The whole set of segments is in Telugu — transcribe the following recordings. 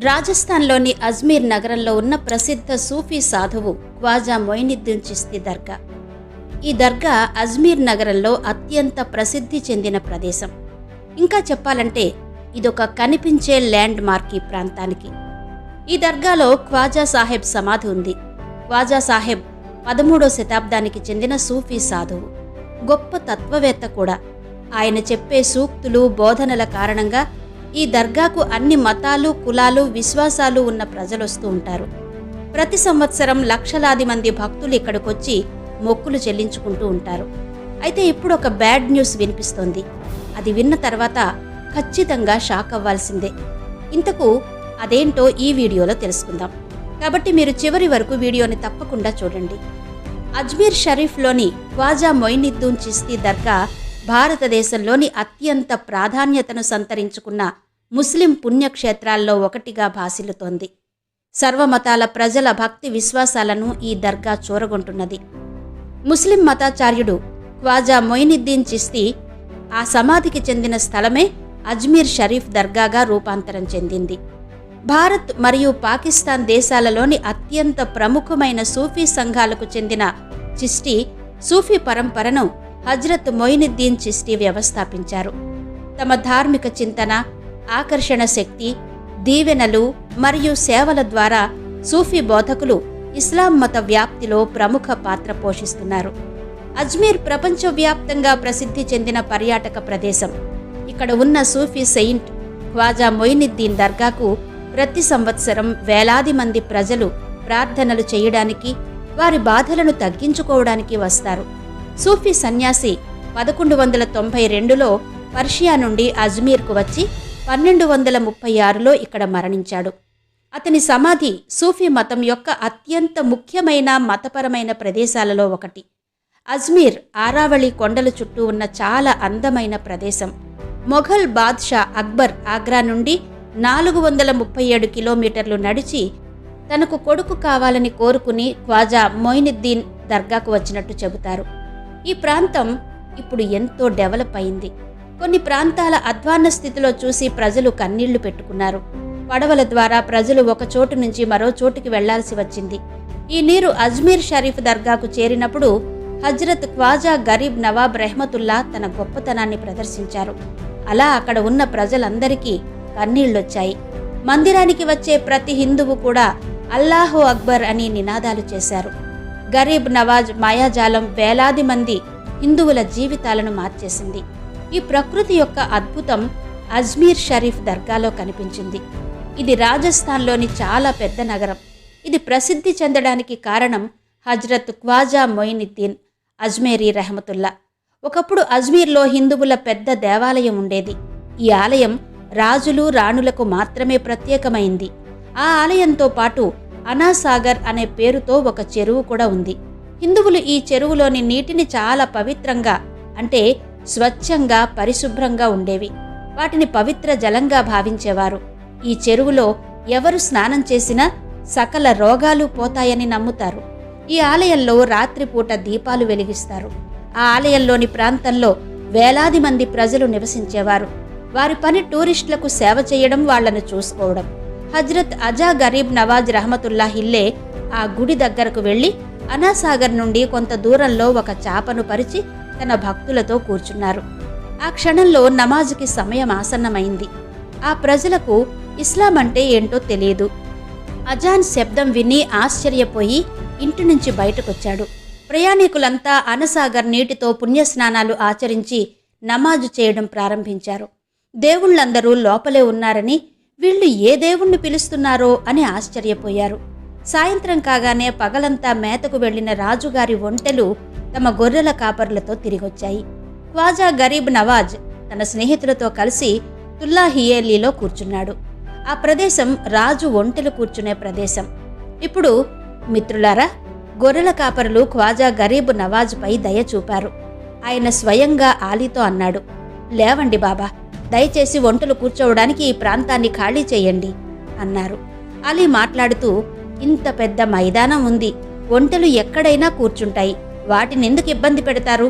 రాజస్థాన్లోని అజ్మీర్ నగరంలో ఉన్న ప్రసిద్ధ సూఫీ సాధువు ఖ్వాజా మొయినుద్దీన్ చిస్తి దర్గా. ఈ దర్గా అజ్మీర్ నగరంలో అత్యంత ప్రసిద్ధి చెందిన ప్రదేశం. ఇంకా చెప్పాలంటే ఇదొక కనిపించే ల్యాండ్ మార్క్ ఈ ప్రాంతానికి. ఈ దర్గాలో ఖ్వాజా సాహెబ్ సమాధి ఉంది. ఖ్వాజా సాహెబ్ పదమూడో శతాబ్దానికి చెందిన సూఫీ సాధువు. గొప్ప తత్వవేత్త కూడా. ఆయన చెప్పే సూక్తులు బోధనల కారణంగా ఈ దర్గాకు అన్ని మతాలు కులాలు విశ్వాసాలు ఉన్న ప్రజలు వస్తూ ఉంటారు. ప్రతి సంవత్సరం లక్షలాది మంది భక్తులు ఇక్కడికొచ్చి మొక్కులు చెల్లించుకుంటూ ఉంటారు. అయితే ఇప్పుడు ఒక బ్యాడ్ న్యూస్ వినిపిస్తోంది. అది విన్న తర్వాత ఖచ్చితంగా షాక్ అవ్వాల్సిందే. ఇంతకు అదేంటో ఈ వీడియోలో తెలుసుకుందాం. కాబట్టి మీరు చివరి వరకు వీడియోని తప్పకుండా చూడండి. అజ్మీర్ షరీఫ్లోని ఖ్వాజా మొయినిద్దూన్ చిస్తీ దర్గా భారతదేశంలోని అత్యంత ప్రాధాన్యతను సంతరించుకున్న ముస్లిం పుణ్యక్షేత్రాల్లో ఒకటిగా భాసిల్లుతోంది. సర్వమతాల ప్రజల భక్తి విశ్వాసాలను ఈ దర్గా చూరగొంటున్నది. ముస్లిం మతాచార్యుడు ఖ్వాజా మొయినుద్దీన్ చిస్తీ ఆ సమాధికి చెందిన స్థలమే అజ్మీర్ షరీఫ్ దర్గాగా రూపాంతరం చెందింది. భారత్ మరియు పాకిస్తాన్ దేశాలలోని అత్యంత ప్రముఖమైన సూఫీ సంఘాలకు చెందిన చిస్టి సూఫీ పరంపరను హజ్రత్ మొయినుద్దీన్ చిస్టీ వ్యవస్థాపించారు. తమ ధార్మిక చింతన ఆకర్షణ శక్తి దీవెనలు మరియు సేవల ద్వారా సూఫీ బోధకులు ఇస్లాం మత వ్యాప్తిలో ప్రముఖ పాత్ర పోషిస్తున్నారు. అజ్మీర్ ప్రపంచవ్యాప్తంగా ప్రసిద్ధి చెందిన పర్యాటక ప్రదేశం. ఇక్కడ ఉన్న సూఫీ సెయింట్ ఖ్వాజా మొయినుద్దీన్ దర్గాకు ప్రతి సంవత్సరం వేలాది మంది ప్రజలు ప్రార్థనలు చేయడానికి వారి బాధలను తగ్గించుకోవడానికి వస్తారు. సూఫీ సన్యాసి పదకొండు వందల తొంభై రెండులో పర్షియా నుండి అజ్మీర్కు వచ్చి పన్నెండు వందల ముప్పై ఆరులో ఇక్కడ మరణించాడు. అతని సమాధి సూఫీ మతం యొక్క అత్యంత ముఖ్యమైన మతపరమైన ప్రదేశాలలో ఒకటి. అజ్మీర్ ఆరావళి కొండల చుట్టూ ఉన్న చాలా అందమైన ప్రదేశం. మొఘల్ బాద్షా అక్బర్ ఆగ్రా నుండి నాలుగు వందల ముప్పై ఏడు కిలోమీటర్లు నడిచి తనకు కొడుకు కావాలని కోరుకుని ఖ్వాజా మొయినుద్దీన్ దర్గాకు వచ్చినట్టు చెబుతారు. ఈ ప్రాంతం ఇప్పుడు ఎంతో డెవలప్ అయింది. కొన్ని ప్రాంతాల అధ్వాన్న స్థితిలో చూసి ప్రజలు కన్నీళ్ళు పెట్టుకున్నారు. పడవల ద్వారా ప్రజలు ఒక చోటు నుంచి మరో చోటుకి వెళ్ళాల్సి వచ్చింది. ఈ నీరు అజ్మీర్ షరీఫ్ దర్గాకు చేరినప్పుడు హజ్రత్ ఖ్వాజా గరీబ్ నవాబ్ రెహమతుల్లా తన గొప్పతనాన్ని ప్రదర్శించారు. అలా అక్కడ ఉన్న ప్రజలందరికీ కన్నీళ్ళొచ్చాయి. మందిరానికి వచ్చే ప్రతి హిందువు కూడా అల్లాహో అక్బర్ అని నినాదాలు చేశారు. గరీబ్ నవాజ్ మాయాజాలం వేలాది మంది హిందువుల జీవితాలను మార్చేసింది. ఈ ప్రకృతి యొక్క అద్భుతం అజ్మీర్ షరీఫ్ దర్గాలో కనిపించింది. ఇది రాజస్థాన్లోని చాలా పెద్ద నగరం. ఇది ప్రసిద్ధి చెందడానికి కారణం హజ్రత్ ఖ్వాజా మొయినుద్దీన్ అజ్మేరీ రెహమతుల్లా. ఒకప్పుడు అజ్మీర్లో హిందువుల పెద్ద దేవాలయం ఉండేది. ఈ ఆలయం రాజులు రాణులకు మాత్రమే ప్రత్యేకమైంది. ఆ ఆలయంతో పాటు అనాసాగర్ అనే పేరుతో ఒక చెరువు కూడా ఉంది. హిందువులు ఈ చెరువులోని నీటిని చాలా పవిత్రంగా అంటే స్వచ్ఛంగా పరిశుభ్రంగా ఉండేవి. వాటిని పవిత్ర జలంగా భావించేవారు. ఈ చెరువులో ఎవరు స్నానం చేసినా సకల రోగాలు పోతాయని నమ్ముతారు. ఈ ఆలయంలో రాత్రిపూట దీపాలు వెలిగిస్తారు. ఆ ఆలయంలోని ప్రాంతంలో వేలాది మంది ప్రజలు నివసించేవారు. వారి పని టూరిస్టులకు సేవ చేయడం వాళ్ళను చూసుకోవడం. హజ్రత్ అజా గరీబ్ నవాజ్ రహమతుల్లా హిల్లే ఆ గుడి దగ్గరకు వెళ్ళి అనాసాగర్ నుండి కొంత దూరంలో ఒక చాపను పరిచి తన భక్తులతో కూర్చున్నారు. ఆ క్షణంలో నమాజుకి సమయం ఆసన్నమైంది. ఆ ప్రజలకు ఇస్లాం అంటే ఏంటో తెలియదు. అజాన్ శబ్దం విని ఆశ్చర్యపోయి ఇంటి నుంచి బయటకొచ్చాడు. ప్రయాణికులంతా అనసాగర్ నీటితో పుణ్యస్నానాలు ఆచరించి నమాజు చేయడం ప్రారంభించారు. దేవుళ్ళందరూ లోపలే ఉన్నారని వీళ్ళు ఏ దేవుణ్ణి పిలుస్తున్నారో అని ఆశ్చర్యపోయారు. సాయంత్రం కాగానే పగలంతా మేతకు వెళ్ళిన రాజుగారి ఒంటెలు తమ గొర్రెల కాపర్లతో తిరిగొచ్చాయి. ఖ్వాజా గరీబ్ నవాజ్ తన స్నేహితులతో కలిసి తుల్లాహియేలీలో కూర్చున్నాడు. ఆ ప్రదేశం రాజు ఒంటెలు కూర్చునే ప్రదేశం. ఇప్పుడు మిత్రులారా గొర్రెల కాపరులు ఖ్వాజా గరీబ్ నవాజ్పై దయ చూపారు. ఆయన స్వయంగా ఆలీతో అన్నాడు లేవండి బాబా దయచేసి ఒంటలు కూర్చోవడానికి ఈ ప్రాంతాన్ని ఖాళీ చేయండి అన్నారు. అలీ మాట్లాడుతూ ఇంత పెద్ద మైదానం ఉంది. ఒంటెలు ఎక్కడైనా కూర్చుంటాయి. వాటిని ఎందుకు ఇబ్బంది పెడతారు?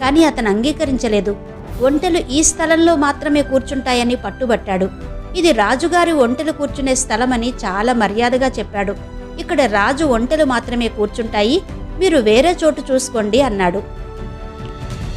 కానీ అతను అంగీకరించలేదు. ఒంటెలు ఈ స్థలంలో మాత్రమే కూర్చుంటాయని పట్టుబట్టాడు. ఇది రాజుగారి ఒంటెలు కూర్చునే స్థలమని చాలా మర్యాదగా చెప్పాడు. ఇక్కడ రాజు ఒంటెలు మాత్రమే కూర్చుంటాయి. మీరు వేరే చోటు చూసుకోండి అన్నాడు.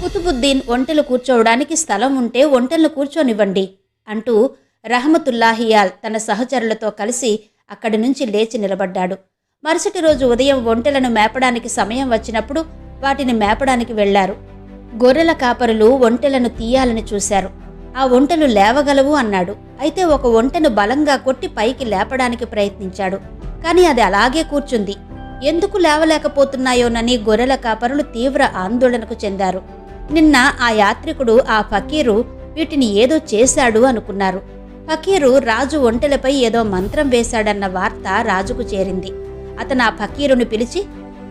కుతుబుద్దీన్ ఒంటెలు కూర్చోవడానికి స్థలం ఉంటే ఒంటెలను కూర్చోనివ్వండి అంటూ రహమతుల్లాహియాల్ తన సహచరులతో కలిసి అక్కడి నుంచి లేచి నిలబడ్డాడు. మరుసటి రోజు ఉదయం ఒంటెలను మేపడానికి సమయం వచ్చినప్పుడు వాటిని మేపడానికి వెళ్ళారు గొర్రెల కాపరులు ఒంటెలను తీయాలని చూశారు. ఆ ఒంటెలు లేవగలవు అన్నాడు. అయితే ఒక ఒంటెను బలంగా కొట్టి పైకి లేపడానికి ప్రయత్నించాడు. కానీ అది అలాగే కూర్చుంది. ఎందుకు లేవలేకపోతున్నాయోనని గొర్రెల కాపరులు తీవ్ర ఆందోళనకు చెందారు. నిన్న ఆ యాత్రికుడు ఆ ఫకీరు వీటిని ఏదో చేశాడు అనుకున్నారు. ఫకీరు రాజు ఒంటెలపై ఏదో మంత్రం వేశాడన్న వార్త రాజుకు చేరింది. అతను ఆ ఫకీరును పిలిచి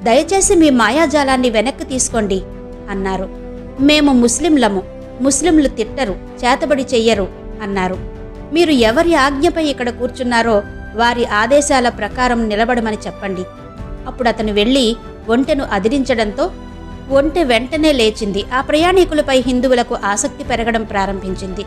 దయచేసి మీ మాయాజాలాన్ని వెనక్కి తీసుకోండి అన్నారు. మేము ముస్లింలము. ముస్లింలు తిట్టరు చేతబడి చెయ్యరు అన్నారు. మీరు ఎవరి ఆజ్ఞపై ఇక్కడ కూర్చున్నారో వారి ఆదేశాల ప్రకారం నిలబడమని చెప్పండి. అప్పుడు అతను వెళ్ళి ఒంటెను అదిరించడంతో ఒంటె వెంటనే లేచింది. ఆ ప్రయాణికులపై హిందువులకు ఆసక్తి పెరగడం ప్రారంభించింది.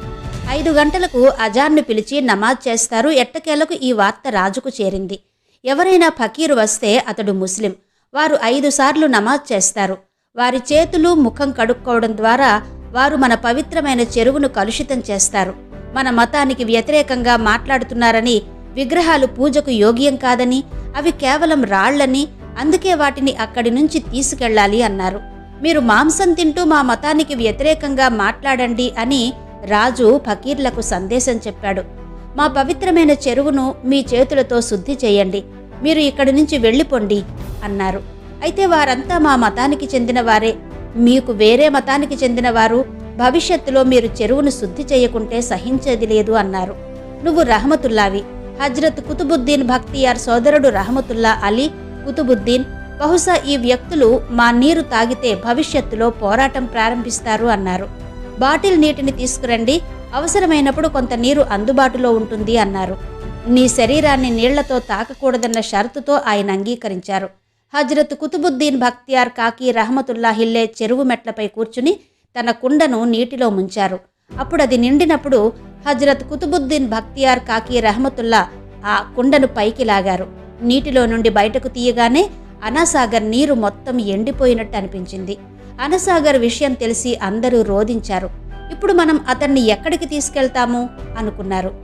ఐదు గంటలకు అజాన్ను పిలిచి నమాజ్ చేస్తారు. ఎట్టకేలకు ఈ వార్త రాజుకు చేరింది. ఎవరైనా ఫకీరు వస్తే అతడు ముస్లిం. వారు ఐదు సార్లు నమాజ్ చేస్తారు. వారి చేతులు ముఖం కడుక్కోవడం ద్వారా వారు మన పవిత్రమైన చెరువును కలుషితం చేస్తారు. మన మతానికి వ్యతిరేకంగా మాట్లాడుతున్నారని విగ్రహాలు పూజకు యోగ్యం కాదని అవి కేవలం రాళ్ళని అందుకే వాటిని అక్కడి నుంచి తీసుకెళ్ళాలి అన్నారు. మీరు మాంసం తింటూ మా మతానికి వ్యతిరేకంగా మాట్లాడండి అని రాజు ఫకీర్లకు సందేశం చెప్పాడు. మా పవిత్రమైన చెరువును మీ చేతులతో శుద్ధి చేయండి. మీరు ఇక్కడి నుంచి వెళ్ళిపోండి అన్నారు. అయితే వారంతా మా మతానికి చెందినవారే. మీకు వేరే మతానికి చెందినవారు భవిష్యత్తులో మీరు చెరువును శుద్ధి చేయకుంటే సహించేది లేదు అన్నారు. నువ్వు రహమతుల్లావి. హజ్రత్ కుతుబుద్దీన్ భక్తియార్ సోదరుడు రహమతుల్లా అలీ కుతుబుద్దీన్ బహుశా ఈ వ్యక్తులు మా నీరు తాగితే భవిష్యత్తులో పోరాటం ప్రారంభిస్తారు అన్నారు. బాటిల్ నీటిని తీసుకురండి అవసరమైనప్పుడు కొంత నీరు అందుబాటులో ఉంటుంది అన్నారు. నీ శరీరాన్ని నీళ్ళతో తాకకూడదన్న షరతుతో ఆయన అంగీకరించారు. హజ్రత్ కుతుబుద్దీన్ భక్తియార్ కాకి రహమతుల్లా హిల్లే చెరువు మెట్లపై కూర్చుని తన కుండను నీటిలో ముంచారు. అప్పుడు అది నిండినప్పుడు హజ్రత్ కుతుబుద్దీన్ భక్తియార్ కాకి రహమతుల్లా ఆ కుండను పైకి లాగారు. నీటిలో నుండి బయటకు తీయగానే అనాసాగర్ నీరు మొత్తం ఎండిపోయినట్టు అనిపించింది. అనసాగర్ విషయం తెలిసి అందరూ రోధించారు. ఇప్పుడు మనం అతన్ని ఎక్కడికి తీసుకెళ్తాము? అనుకున్నారు.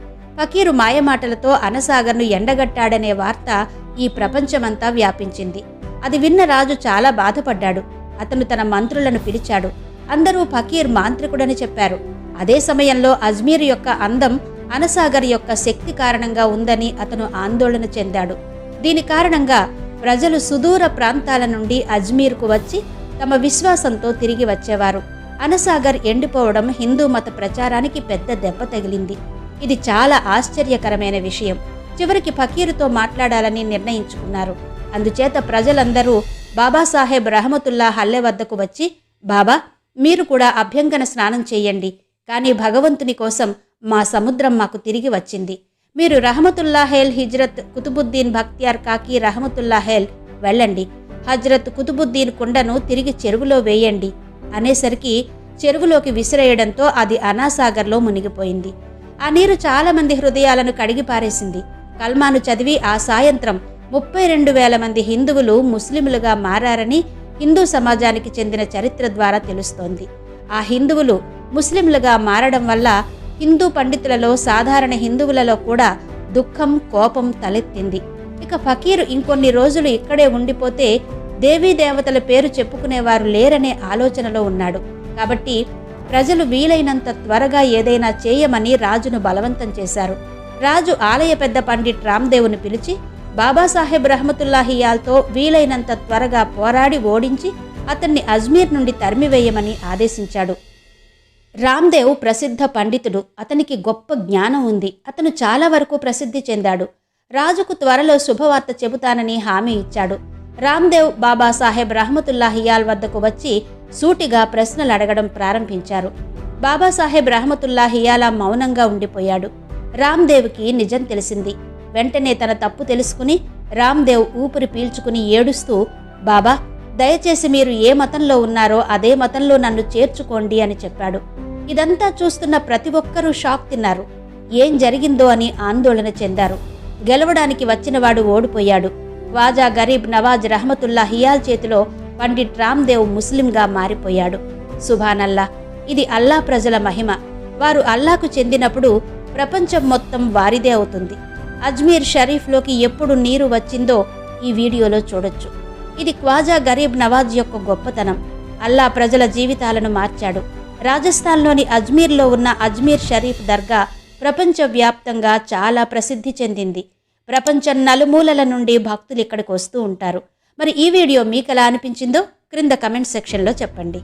ఫకీరు మాయమాటలతో అనసాగర్ను ఎండగట్టాడనే వార్త ఈ ప్రపంచమంతా వ్యాపించింది. అది విన్న రాజు చాలా బాధపడ్డాడు. అతను తన మంత్రులను పిలిచాడు. అందరూ ఫకీర్ మాంత్రికుడని చెప్పారు. అదే సమయంలో అజ్మీర్ యొక్క అందం అనసాగర్ యొక్క శక్తి కారణంగా ఉందని అతను ఆందోళన చెందాడు. దీని కారణంగా ప్రజలు సుదూర ప్రాంతాల నుండి అజ్మీర్కు వచ్చి తమ విశ్వాసంతో తిరిగి వచ్చేవారు. అనసాగర్ ఎండిపోవడం హిందూ మత ప్రచారానికి పెద్ద దెబ్బ తగిలింది. ఇది చాలా ఆశ్చర్యకరమైన విషయం. చివరికి ఫకీరుతో మాట్లాడాలని నిర్ణయించుకున్నారు. అందుచేత ప్రజలందరూ బాబాసాహెబ్ రహమతుల్లా హల్లె వద్దకు వచ్చి బాబా మీరు కూడా అభ్యంగన స్నానం చేయండి. కానీ భగవంతుని కోసం మా సముద్రం మాకు తిరిగి వచ్చింది. మీరు రహమతుల్లాహేల్ హిజ్రత్ కుతుబుద్దీన్ భక్తియార్ కాకి రహమతుల్లాహేల్ వెళ్ళండి. హజ్రత్ కుతుబుద్దీన్ కుండను తిరిగి చెరువులో వేయండి. అనేసరికి చెరువులోకి విసిరేయడంతో అది అనాసాగర్లో మునిగిపోయింది. ఆ నీరు చాలామంది హృదయాలను కడిగి పారేసింది. కల్మాను చదివి ఆ సాయంత్రం ముప్పై రెండు వేల మంది హిందువులు ముస్లింలుగా మారారని హిందూ సమాజానికి చెందిన చరిత్ర ద్వారా తెలుస్తోంది. ఆ హిందువులు ముస్లింలుగా మారడం వల్ల హిందూ పండితులలో సాధారణ హిందువులలో కూడా దుఃఖం కోపం తలెత్తింది. ఇక ఫకీరు ఇంకొన్ని రోజులు ఇక్కడే ఉండిపోతే దేవీ దేవతల పేరు చెప్పుకునేవారు లేరనే ఆలోచనలో ఉన్నాడు. కాబట్టి ప్రజలు వీలైనంత త్వరగా ఏదైనా చేయమని రాజును బలవంతం చేశారు. రాజు ఆలయ పెద్ద పండిట్ రామ్దేవుని పిలిచి బాబాసాహెబ్ రహమతుల్లాహియాల్తో వీలైనంత త్వరగా పోరాడి ఓడించి అతన్ని అజ్మీర్ నుండి తరిమివేయమని ఆదేశించాడు. రామ్దేవ్ ప్రసిద్ధ పండితుడు. అతనికి గొప్ప జ్ఞానం ఉంది. అతను చాలా వరకు ప్రసిద్ధి చెందాడు. రాజుకు త్వరలో శుభవార్త చెబుతానని హామీ ఇచ్చాడు. రామ్దేవ్ బాబాసాహెబ్ రహమతుల్లాహియాల్ వద్దకు వచ్చి సూటిగా ప్రశ్నలు అడగడం ప్రారంభించారు. బాబాసాహెబ్ రహమతుల్లాహియాలా మౌనంగా ఉండిపోయాడు. రామ్దేవ్కి నిజం తెలిసింది. వెంటనే తన తప్పు తెలుసుకుని రామ్దేవ్ ఊపిరి పీల్చుకుని ఏడుస్తూ బాబా దయచేసి మీరు ఏ మతంలో ఉన్నారో అదే మతంలో నన్ను చేర్చుకోండి అని చెప్పాడు. ఇదంతా చూస్తున్న ప్రతి ఒక్కరూ షాక్ తిన్నారు. ఏం జరిగిందో అని ఆందోళన చెందారు. గెలవడానికి వచ్చినవాడు ఓడిపోయాడు. వాజా గరీబ్ నవాజ్ రహమతుల్లా హియాల్ చేతిలో పండిట్ రామ్దేవ్ ముస్లింగా మారిపోయాడు. సుభానల్లా ఇది అల్లా ప్రజల మహిమ. వారు అల్లాకు చెందినప్పుడు ప్రపంచం మొత్తం వారిదే అవుతుంది. అజ్మీర్ షరీఫ్లోకి ఎప్పుడు నీరు వచ్చిందో ఈ వీడియోలో చూడొచ్చు. ఇది క్వాజా గరీబ్ నవాజ్ యొక్క గొప్పతనం. అల్లా ప్రజల జీవితాలను మార్చాడు. రాజస్థాన్లోని అజ్మీర్లో ఉన్న అజ్మీర్ షరీఫ్ దర్గా ప్రపంచవ్యాప్తంగా చాలా ప్రసిద్ధి చెందింది. ప్రపంచం నలుమూలల నుండి భక్తులు ఇక్కడికి వస్తూ ఉంటారు. మరి ఈ వీడియో మీకు ఎలా అనిపించిందో క్రింద కమెంట్ సెక్షన్లో చెప్పండి.